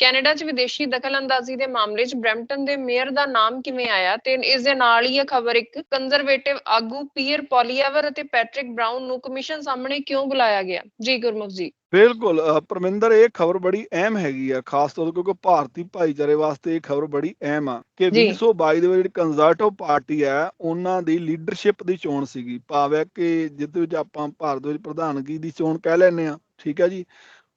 Canada 'ਚ ਵਿਦੇਸ਼ੀ ਦਖਲਅੰਦਾਜ਼ੀ ਦੇ ਮਾਮਲੇ 'ਚ ਬਰੈਂਪਟਨ ਦੇ ਮੇਅਰ ਦਾ ਨਾਮ ਕਿਵੇਂ ਆਇਆ ਤੇ ਇਸ ਦੇ ਨਾਲ ਹੀ ਇਹ ਖਬਰ ਇੱਕ ਕੰਜ਼ਰਵੇਟਿਵ ਆਗੂ ਪੀਅਰ ਪੋਲੀਐਵਰ ਅਤੇ ਪੈਟ੍ਰਿਕ ਬ੍ਰਾਊਨ ਨੂੰ ਕਮਿਸ਼ਨ ਸਾਹਮਣੇ ਕਿਉਂ ਬੁਲਾਇਆ ਗਿਆ? ਜੀ ਗੁਰਮੁਖ ਜੀ। ਬਿਲਕੁਲ ਪਰਮਿੰਦਰ ਇਹ ਖਬਰ ਬੜੀ ਅਹਿਮ ਹੈਗੀ ਆ ਖਾਸ ਤੌਰ ਤੇ ਕਿਉਂਕਿ ਭਾਰਤੀ ਭਾਈਚਾਰੇ ਵਾਸਤੇ ਇਹ ਖਬਰ ਬੜੀ ਅਹਿਮ ਆ ਕਿ ਜੀ। 2022 ਦੇ ਵਿੱਚ ਜਿਹੜੀ ਕੰਜ਼ਰਵੇਟਿਵ ਪਾਰਟੀ ਆ ਉਹਨਾਂ ਦੀ ਲੀਡਰਸ਼ਿਪ ਦੀ ਚੋਣ ਸੀਗੀ। ਭਾਵ ਕਿ ਜਿਹਦੇ ਵਿੱਚ ਆਪਾਂ ਭਾਰਤ ਵਿੱਚ ਪ੍ਰਧਾਨਗੀ ਦੀ ਚੋਣ ਕਹਿ ਲੈਂਦੇ ਆ ਠੀਕ ਹੈ ਜੀ?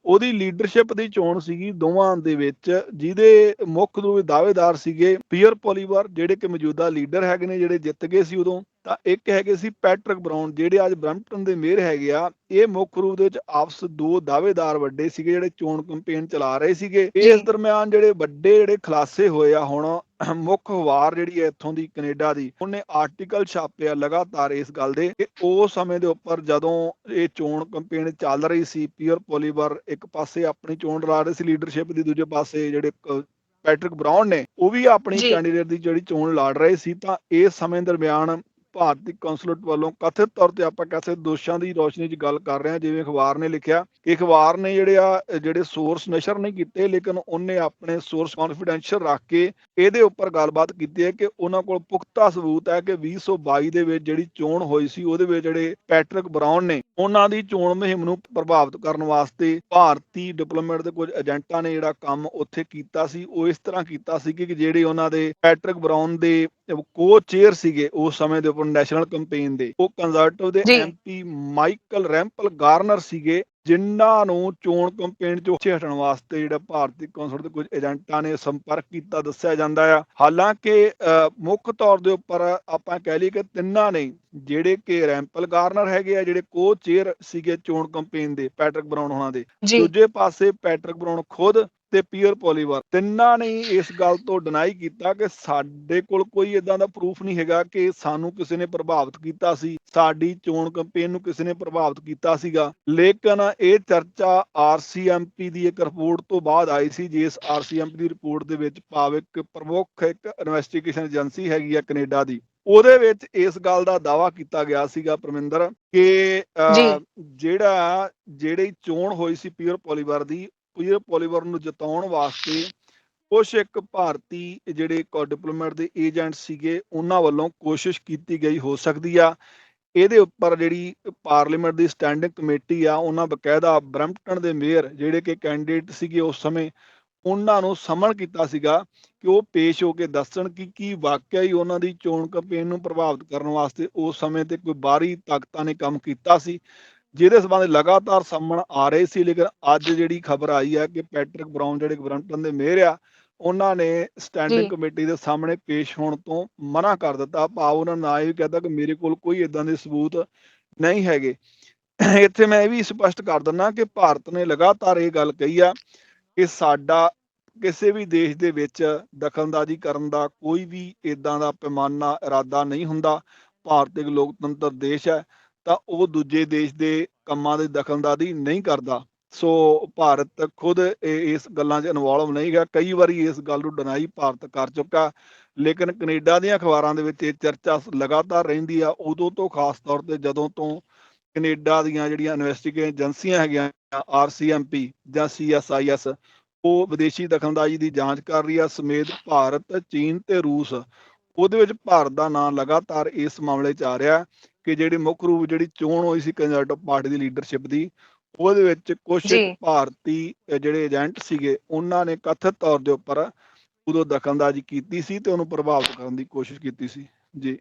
ਉਹਦੀ ਲੀਡਰਸ਼ਿਪ ਦੀ ਚੋਣ ਸੀਗੀ ਦੋਵਾਂ ਦੇ ਵਿੱਚ, ਜਿਹਦੇ ਮੁੱਖ ਰੂਪ ਦਾਅਵੇਦਾਰ ਸੀਗੇ ਪੀਅਰ ਪੋਲੀਵਰ ਜਿਹੜੇ ਕਿ ਮੌਜੂਦਾ ਲੀਡਰ ਹੈਗੇ ਨੇ, ਜਿਹੜੇ ਜਿੱਤ ਗਏ ਸੀ ਉਦੋਂ। ਤਾਂ ਇੱਕ ਹੈਗੇ ਸੀ ਪੈਟਰਿਕ ਬਰਾਊਨ ਜਿਹੜੇ ਅੱਜ ਬਰੈਂਪਟਨ ਦੇ ਮੇਅਰ ਹੈਗੇ ਆ ਇਹ ਮੁੱਖ ਰੂਪ ਦੇ ਵਿੱਚ ਆਪਸ ਦੋ ਦਾਅਵੇਦਾਰ ਵੱਡੇ ਸੀਗੇ ਜਿਹੜੇ ਚੋਣ ਕੈਂਪੇਨ ਚਲਾ ਰਹੇ ਸੀਗੇ ਇਸ। ਦਰਮਿਆਨ ਜਿਹੜੇ ਵੱਡੇ ਜਿਹੜੇ ਖੁਲਾਸੇ ਹੋਏ ਆ ਹੁਣ ਮੁੱਖ ਅਖਬਾਰ ਜਿਹੜੀ ਹੈ ਇੱਥੋਂ ਦੀ ਕੈਨੇਡਾ ਦੀ ਉਹਨੇ ਆਰਟੀਕਲ ਛਾਪਿਆ ਲਗਾਤਾਰ ਇਸ ਗੱਲ ਦੇ ਕਿ ਉਸ ਸਮੇਂ ਦੇ ਉੱਪਰ ਜਦੋਂ ਇਹ ਚੋਣ ਕੈਂਪੇਨ ਚੱਲ ਰਹੀ ਸੀ ਪੀਅਰ ਪੋਲੀਵਰ ਇੱਕ ਪਾਸੇ ਆਪਣੀ ਚੋਣ ਲੜਾ ਰਹੇ ਸੀ ਲੀਡਰਸ਼ਿਪ ਦੀ ਦੂਜੇ ਪਾਸੇ ਜਿਹੜੇ ਪੈਟਰਿਕ ਬਰਾਊਨ ਨੇ ਉਹ ਵੀ ਆਪਣੀ। ਕੈਂਡੀਡੇਟ ਦੀ ਜਿਹੜੀ ਚੋਣ ਲੜ ਰਹੇ ਸੀ ਤਾਂ ਇਸ ਸਮੇਂ ਦਰਮਿਆਨ ਭਾਰਤੀ ਕੌਂਸੂਲੇਟ ਵੱਲੋਂ ਕਥਿਤ ਤੌਰ ਤੇ ਆਪਾਂ ਕਹਿ ਦੋਸ਼ਾਂ ਦੀ ਰੋਸ਼ਨੀ 'ਚ ਗੱਲ ਕਰ ਰਹੇ ਹਾਂ, ਜਿਵੇਂ ਅਖਬਾਰ ਨੇ ਲਿਖਿਆ ਕਿ ਅਖਬਾਰ ਨੇ ਜਿਹੜੇ ਆ ਜਿਹੜੇ ਸੋਰਸ ਨਸ਼ਰ ਨਹੀਂ ਕੀਤੇ, ਲੇਕਿਨ ਉਹਨੇ ਆਪਣੇ ਸੋਰਸ ਕੌਨਫੀਡੈਂਸ਼ੀਅਲ ਰੱਖ ਕੇ ਇਹਦੇ ਉੱਪਰ ਗੱਲਬਾਤ ਕੀਤੀ ਹੈ ਕਿ ਉਹਨਾਂ ਕੋਲ ਪੁਖਤਾ ਸਬੂਤ ਹੈ ਕਿ 2022 ਦੇ ਵਿੱਚ ਜਿਹੜੀ ਚੋਣ ਹੋਈ ਸੀ, ਉਹਦੇ ਵਿੱਚ ਜਿਹੜੇ ਪੈਟਰਿਕ ਬਰਾਊਨ ਨੇ, ਉਹਨਾਂ ਦੀ ਚੋਣ ਮੁਹਿੰਮ ਨੂੰ ਪ੍ਰਭਾਵਿਤ ਕਰਨ ਵਾਸਤੇ ਭਾਰਤੀ ਡਿਪਲੋਮੈਟ ਦੇ ਕੁਝ ਏਜੰਟਾਂ ਨੇ ਜਿਹੜਾ ਕੰਮ ਉੱਥੇ ਕੀਤਾ ਸੀ, ਉਹ ਇਸ ਤਰ੍ਹਾਂ ਕੀਤਾ ਸੀ ਕਿ ਜਿਹੜੇ ਉਹਨਾਂ ਦੇ ਪੈਟਰਿਕ ਬਰਾਊਨ ਦੇ ਕੋ ਚੇਅਰ ਸੀਗੇ, ਉਸ ਸਮੇਂ ਦੇ ਉੱਪਰ ਨੈਸ਼ਨਲ ਕੈਂਪੇਨ ਦੇ ਉਹ ਕੰਜ਼ਰਵੇਟਿਵ ਦੇ। ਐਮਪੀ ਮਾਈਕਲ ਰੈਂਪਲ ਗਾਰਨਰ ਸੀਗੇ ਜਿਨ੍ਹਾਂ ਨੂੰ ਚੋਣ ਕੈਂਪੇਨ ਚੋਂ ਹਟਣ ਵਾਸਤੇ ਜਿਹੜਾ ਭਾਰਤੀ ਕੌਂਸਲ ਦੇ ਕੁਝ ਏਜੰਟਾਂ ਨੇ ਸੰਪਰਕ ਕੀਤਾ ਦੱਸਿਆ ਜਾਂਦਾ ਆ। ਹਾਲਾਂਕਿ ਮੁੱਖ ਤੌਰ ਦੇ ਉੱਪਰ ਆਪਾਂ ਕਹਿ ਲਈਏ ਕਿ ਤਿੰਨਾਂ ਨੇ ਜਿਹੜੇ ਕਿ ਰੈਂਪਲ ਗਾਰਨਰ ਹੈਗੇ ਆ ਜਿਹੜੇ ਕੋ ਚੇਅਰ ਸੀਗੇ ਚੋਣ ਕੈਂਪੇਨ ਦੇ ਪੈਟਰਿਕ ਬਰਾਊਨ ਹੋਣਾ ਦੇ। ਦੂਜੇ ਪਾਸੇ ਪੈਟਰਿਕ ਬਰਾਊਨ ਖੁਦ ਤੇ ਪੀਅਰ ਪੋਲੀਵਰ ਤਿੰਨਾਂ ਨੇ ਇਸ ਗੱਲ ਤੋਂ ਡਿਨਾਈ ਕੀਤਾ ਕਿ ਸਾਡੇ ਕੋਲ ਕੋਈ ਇਦਾਂ ਦਾ ਪ੍ਰੂਫ ਨਹੀਂ ਹੈਗਾ ਕਿ ਸਾਨੂੰ ਕਿਸੇ ਨੇ ਪ੍ਰਭਾਵਿਤ ਕੀਤਾ ਸੀ। ਸਾਡੀ ਚੋਣ ਕੈਂਪੇਨ ਨੂੰ ਕਿਸੇ ਨੇ ਪ੍ਰਭਾਵਿਤ ਕੀਤਾ ਸੀਗਾ। ਲੇਕਿਨ ਇਹ ਚਰਚਾ ਆਰਸੀਐਮਪੀ ਦੀ ਇੱਕ ਰਿਪੋਰਟ ਤੋਂ ਬਾਅਦ ਆਈ ਸੀ ਜਿਸ ਆਰਸੀਐਮਪੀ ਦੀ ਰਿਪੋਰਟ ਦੇ ਵਿੱਚ ਭਾਵਿਕ ਪ੍ਰਮੁੱਖ ਇੱਕ ਇਨਵੈਸਟੀਗੇਸ਼ਨ ਏਜੰਸੀ ਹੈਗੀ ਆ ਕੈਨੇਡਾ ਦੀ। ਉਹਦੇ ਵਿੱਚ ਇਸ ਗੱਲ ਦਾ ਦਾਵਾ ਕੀਤਾ ਗਿਆ ਸੀਗਾ ਪਰਮਿੰਦਰ ਕਿ। ਜਿਹੜਾ ਜਿਹੜੀ ਚੋਣ ਹੋਈ ਸੀ ਪੀਅਰ ਪੋਲੀਵਰ ਦੀ ਪੀਅਰ ਪੋਲੀਵਰ ਨੂੰ ਜਿਤਾਉਣ ਵਾਸਤੇ ਕੁਝ ਇੱਕ ਭਾਰਤੀ ਜਿਹੜੇ ਡਿਪਲੋਮੈਟ ਦੇ ਏਜੰਟ ਸੀਗੇ, ਉਹਨਾਂ ਵੱਲੋਂ ਕੋਸ਼ਿਸ਼ ਕੀਤੀ ਗਈ, ਹੋ ਸਕਦੀ ਆ। ਇਹਦੇ ਉੱਪਰ ਜਿਹੜੀ ਪਾਰਲੀਮੈਂਟ ਦੀ ਸਟੈਂਡਿੰਗ ਕਮੇਟੀ ਆ, ਉਹਨਾਂ ਬਕਾਇਦਾ ਬਰੈਂਪਟਨ ਦੇ ਮੇਅਰ ਜਿਹੜੇ ਕਿ ਕੈਂਡੀਡੇਟ ਸੀਗੇ ਉਸ ਸਮੇਂ, ਉਹਨਾਂ ਨੂੰ ਸਮਣ ਕੀਤਾ ਸੀਗਾ ਕਿ ਉਹ ਪੇਸ਼ ਹੋ ਕੇ ਦੱਸਣ ਕਿ ਕੀ ਵਾਕਿਆ ਹੀ ਉਹਨਾਂ ਦੀ ਚੋਣ ਕੈਂਪੇਨ ਨੂੰ ਪ੍ਰਭਾਵਿਤ ਕਰਨ ਵਾਸਤੇ ਉਸ ਸਮੇਂ ਤੇ ਕੋਈ ਬਾਹਰੀ ਤਾਕਤਾਂ ਨੇ ਕੰਮ ਕੀਤਾ ਸੀ। ਜਿਹਦੇ ਸਬੰਧ ਲਗਾਤਾਰ ਸਾਹਮਣ ਆ ਰਹੇ ਸੀ ਲੇਕਿਨ ਅੱਜ ਜਿਹੜੀ ਖਬਰ ਆਈ ਹੈ ਕਿ ਪੈਟਰਿਕ ਬਰਾਊਨ ਜਿਹੜੇ ਬਰੈਂਪਟਨ ਦੇ ਮੇਅਰ ਆ ਉਹਨਾਂ ਨੇ। ਸਟੈਂਡਿੰਗ ਕਮੇਟੀ ਦੇ ਸਾਹਮਣੇ ਪੇਸ਼ ਹੋਣ ਤੋਂ ਮਨਾ ਕਰ ਦਿੱਤਾ। ਭਾਵ ਉਹਨਾਂ ਨੇ ਇਹ ਵੀ ਕਹਿਤਾ ਕਿ ਮੇਰੇ ਕੋਲ ਕੋਈ ਇਦਾਂ ਦੇ ਸਬੂਤ ਨਹੀਂ ਹੈਗੇ। ਇੱਥੇ ਮੈਂ ਇਹ ਵੀ ਸਪਸ਼ਟ ਕਰ ਦਿੰਦਾ ਕਿ ਭਾਰਤ ਨੇ ਲਗਾਤਾਰ ਇਹ ਗੱਲ ਕਹੀ ਆ ਕਿ ਸਾਡਾ ਕਿਸੇ ਵੀ ਦੇਸ਼ ਦੇ ਵਿੱਚ ਦਖਲਅੰਦਾਜ਼ੀ ਕਰਨ ਦਾ ਕੋਈ ਵੀ ਇਦਾਂ ਦਾ ਪੈਮਾਨਾ ਇਰਾਦਾ ਨਹੀਂ ਹੁੰਦਾ। ਭਾਰਤ ਇੱਕ ਲੋਕਤੰਤਰ ਦੇਸ਼ ਹੈ। ਤਾਂ ਉਹ ਦੂਜੇ ਦੇਸ਼ ਦੇ ਕੰਮਾਂ ਦੇ ਦਖਲਅੰਦਾਜ਼ੀ ਨਹੀਂ ਕਰਦਾ। ਸੋ ਭਾਰਤ ਖੁਦ ਇਹ- ਇਸ ਗੱਲਾਂ 'ਚ ਇਨਵੋਲਵ ਨਹੀਂ ਗਿਆ। ਕਈ ਵਾਰੀ ਇਸ ਗੱਲ ਨੂੰ ਡਿਨਾਈ ਭਾਰਤ ਕਰ ਚੁੱਕਾ। ਲੇਕਿਨ ਕੈਨੇਡਾ ਦੀਆਂ ਅਖਬਾਰਾਂ ਦੇ ਵਿੱਚ ਇਹ ਚਰਚਾ ਲਗਾਤਾਰ ਰਹਿੰਦੀ ਆ। ਉਦੋਂ ਤੋਂ ਖਾਸ ਤੌਰ ਤੇ ਜਦੋਂ ਤੋਂ ਕੈਨੇਡਾ ਦੀਆਂ ਜਿਹੜੀਆਂ ਇਨਵੈਸਟੀਗੇਸ਼ਨ ਏਜੰਸੀਆਂ ਹੈਗੀਆਂ ਆਰਸੀਐਮਪੀ ਜਾਂ ਸੀਐਸਆਈਐਸ ਉਹ ਵਿਦੇਸ਼ੀ ਦਖਲਅੰਦਾਜ਼ੀ ਦੀ ਜਾਂਚ ਕਰ ਰਹੀ ਆ, ਸਮੇਤ ਭਾਰਤ, ਚੀਨ ਤੇ ਰੂਸ। ਉਹਦੇ ਵਿੱਚ ਭਾਰਤ ਦਾ ਨਾਂ ਲਗਾਤਾਰ ਇਸ ਮਾਮਲੇ 'ਚ ਆ ਰਿਹਾ। ਕਿ ਜਿਹੜੀ ਮੁੱਖ ਰੂਪ ਜਿਹੜੀ ਚੋਣ ਹੋਈ ਸੀ ਕੰਜ਼ਰਵੇਟਿਵ ਪਾਰਟੀ ਦੀ ਲੀਡਰਸ਼ਿਪ ਦੀ ਉਹਦੇ ਵਿੱਚ ਕੁਝ। ਭਾਰਤੀ ਜਿਹੜੇ ਏਜੰਟ ਸੀਗੇ ਉਹਨਾਂ ਨੇ ਕਥਿਤ ਤੌਰ ਦੇ ਉੱਪਰ ਉਦੋਂ ਦਖਲਅੰਦਾਜ਼ੀ ਕੀਤੀ ਸੀ ਤੇ ਉਹਨੂੰ ਪ੍ਰਭਾਵਿਤ ਕਰਨ ਦੀ ਕੋਸ਼ਿਸ਼ ਕੀਤੀ ਸੀ ਜੀ